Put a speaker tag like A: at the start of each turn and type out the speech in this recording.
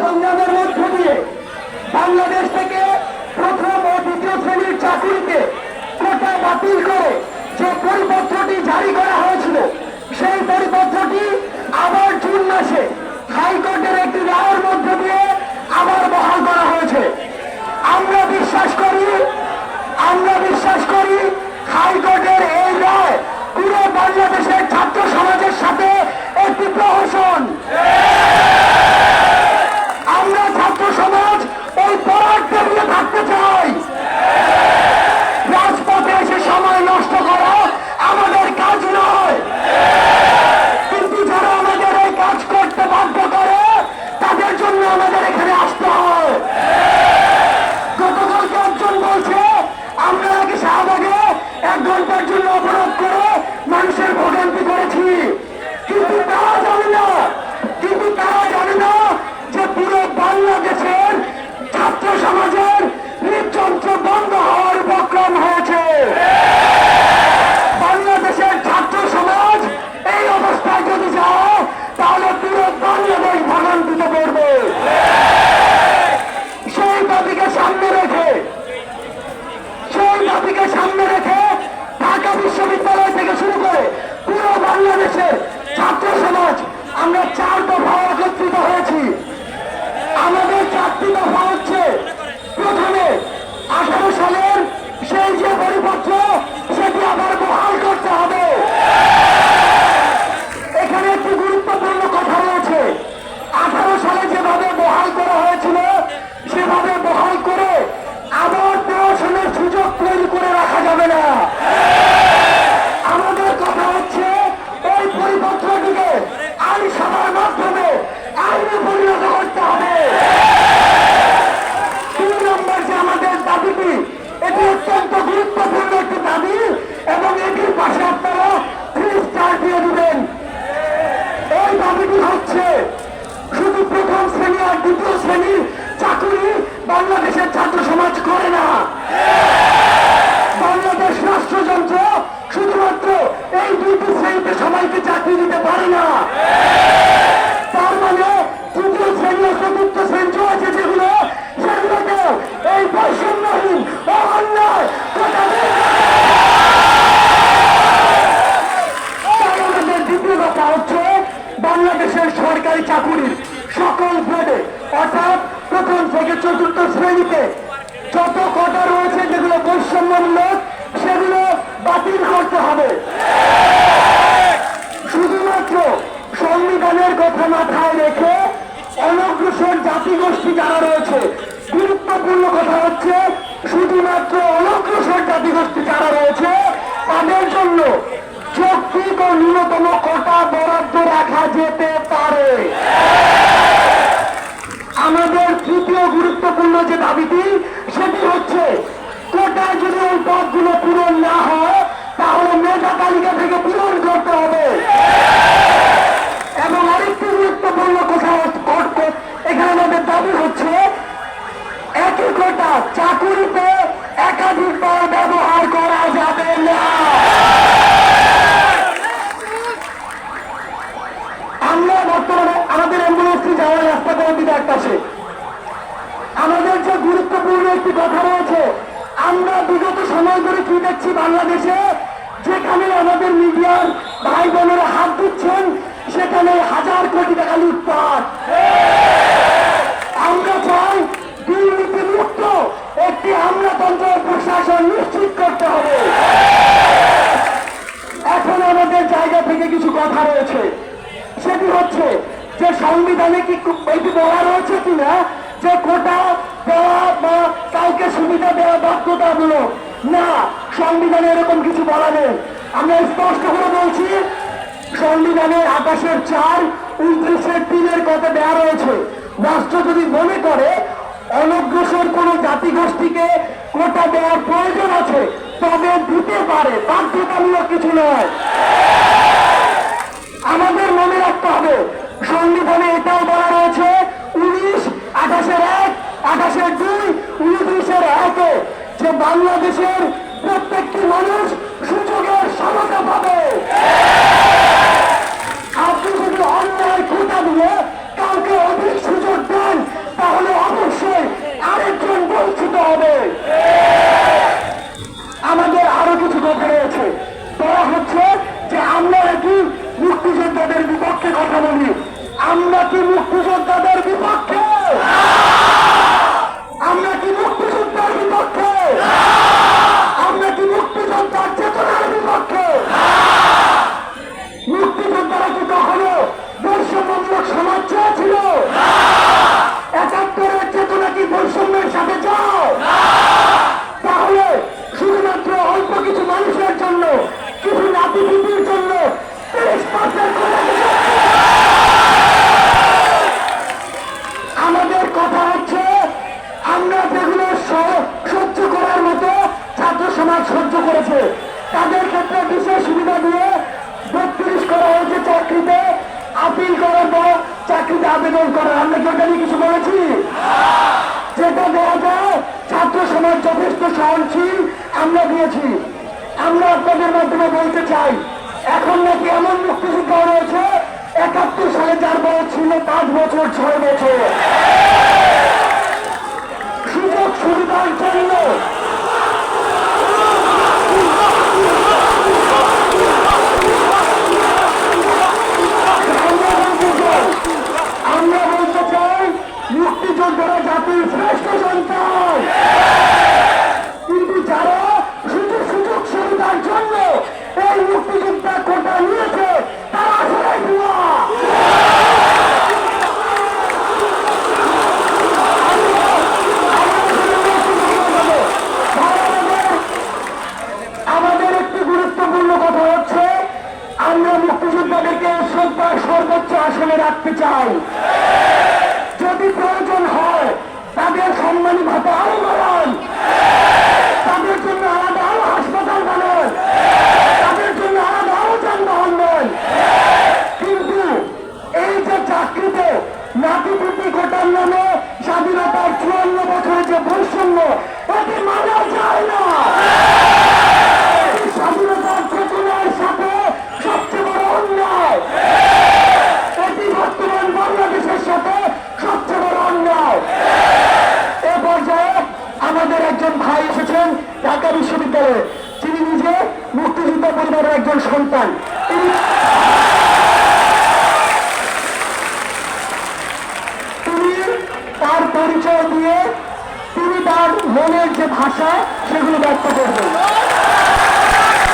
A: সংগ্রামের মধ্য দিয়ে বাংলাদেশ থেকে প্রথম ও দ্বিতীয় শ্রেণির চাকরিকে কোটা বাতিল করে যে পরিপত্রটি জারি করা হয়েছিল, সেই পরিপত্রটি আবার জুন মাসে হাইকোর্টের একটি করে না। বাংলাদেশ রাষ্ট্রযন্ত্র শুধুমাত্র এই দুইটি শ্রেণীতে সবাইকে চাকরি দিতে পারে না। তার মানে তৃতীয় শ্রেণি ও চতুর্থ শ্রেণি আছে যেগুলো সেগুলোতে এই বৈষম্যহীন, অন্যায় বাংলাদেশের সরকারি চাকুরির সকল গ্রেডে অর্থাৎ প্রথম থেকে চতুর্থ শ্রেণীতে যত কটা রয়েছে যেগুলো বৈষম্যমূলক সেগুলো বাতিল করতে হবে। শুধুমাত্র সংবিধানের কথা মাথায় রেখে অনগ্রসর জাতিগোষ্ঠী যারা রয়েছে, গুরুত্বপূর্ণ কথা হচ্ছে শুধুমাত্র অনগ্রসর জাতিগোষ্ঠী যারা রয়েছে, তাদের জন্য যৌক্তিক ও ন্যূনতম কোটা বরাদ্দ রাখা যেতে পারে। আমাদের তৃতীয় গুরুত্বপূর্ণ যে দাবিটি সেটি হচ্ছে। কোটায় যদি ওই পদগুলো পূরণ না হয়, তাহলে মেধা তালিকা থেকে পূরণ করতে হবে। এবং আরেকটি গুরুত্বপূর্ণ কথা এখানে আমাদের দাবি হচ্ছে, একই কোটা চাকুরিতে একাধিকবার ব্যবহার করা যাবে না। আমরা বর্তমানে আমাদের অ্যাম্বুলেন্সটি যাওয়ার রাস্তা করে দিতে একটা আমাদের যে গুরুত্বপূর্ণ একটি কথা রয়েছে। আমরা বিগত সময় ধরে কি দেখছি বাংলাদেশে? যেখানে আমাদের মিডিয়ার ভাই বোনেরা হাত দিচ্ছেন, সেখানে হাজার কোটি টাকা লুটপাট। আমরা চাই দুর্নীতি মুক্ত একটি আমলাতন্ত্র প্রশাসন নিশ্চিত করতে হবে। এখন আমাদের জায়গা থেকে কিছু কথা রয়েছে। সেটি হচ্ছে যে সংবিধানে কি এটি বলা রয়েছে কিনা? যে কোটা দেওয়া বা কাউকে সুবিধা দেওয়া বাধ্যতামূলক। না, সংবিধানে এরকম কিছু বলা নেই। আমরা স্পষ্ট করে বলছি সংবিধানে আকাশের চার উনত্রিশের তিনের কথা দেওয়া রয়েছে। রাষ্ট্র যদি মনে করে, অনগ্রসর কোন জাতিগোষ্ঠীকে কোটা দেওয়ার প্রয়োজন আছে, তবে দিতে পারে। বাধ্যতামূলক কিছু নয় আমাদের মনে রাখতে হবে সংবিধানে এটাও বলা রয়েছে উনিশ আঠাশের এক আঠাশের দুই উনত্রিশের একে যে বাংলাদেশের আবেদন করার আমরা কি কিছু বলেছি? যেটা যায়, ছাত্র সমাজ যথেষ্ট সহনশীল, আমরা দিয়েছি। আমরা আপনাদের মাধ্যমে বলতে চাই, এখন নাকি এমন মুক্তিযুদ্ধ রয়েছে, একাত্তর সালে যার বয়স ছিল পাঁচ বছর, ছয় বছর সুযোগ সুবিধার জন্য আমরা বলতে চাই আমরা বলতে চাই মুক্তিযোদ্ধারা জাতির শ্রেষ্ঠ সন্তান কিন্তু যারা সুযোগ সুযোগ সুবিধার জন্য এই মুক্তিযোদ্ধা কোটা নিয়েছে তারা আসলে ভুয়া আমাদের একটি গুরুত্বপূর্ণ কথা হচ্ছে আমরা মুক্তিযোদ্ধাদেরকে শ্রদ্ধার সর্বোচ্চ আসনে রাখতে চাই। যদি প্রয়োজন হয় তাদের সম্মানী ভাতা আরও বাড়ান তাদের জন্য আলাদা আরও হাসপাতাল বানান তাদের জন্য আলাদা আরও যানবাহন দেন কিন্তু এই যে চাকরিতে নাতিপুতি কোটার নামে স্বাধীনতার চুয়ান্ন বছরের যে বৈষম্য এটি মানা যায় না এই স্বাধীনতার চেতনার সাথে সবচেয়ে বড় অন্যায় এটি বর্তমান বাংলাদেশের সাথে সবচেয়ে বড় অন্যায় এ পর্যায়ে আমাদের একজন ভাই এসেছেন ঢাকা বিশ্ববিদ্যালয়ে তিনি নিজে মুক্তিযোদ্ধা পরিবারের একজন সন্তান। তুমি তিনি তার পরিচয় দিয়ে তিনি তার মনের যে ভাষা, সেগুলো ব্যক্ত করবেন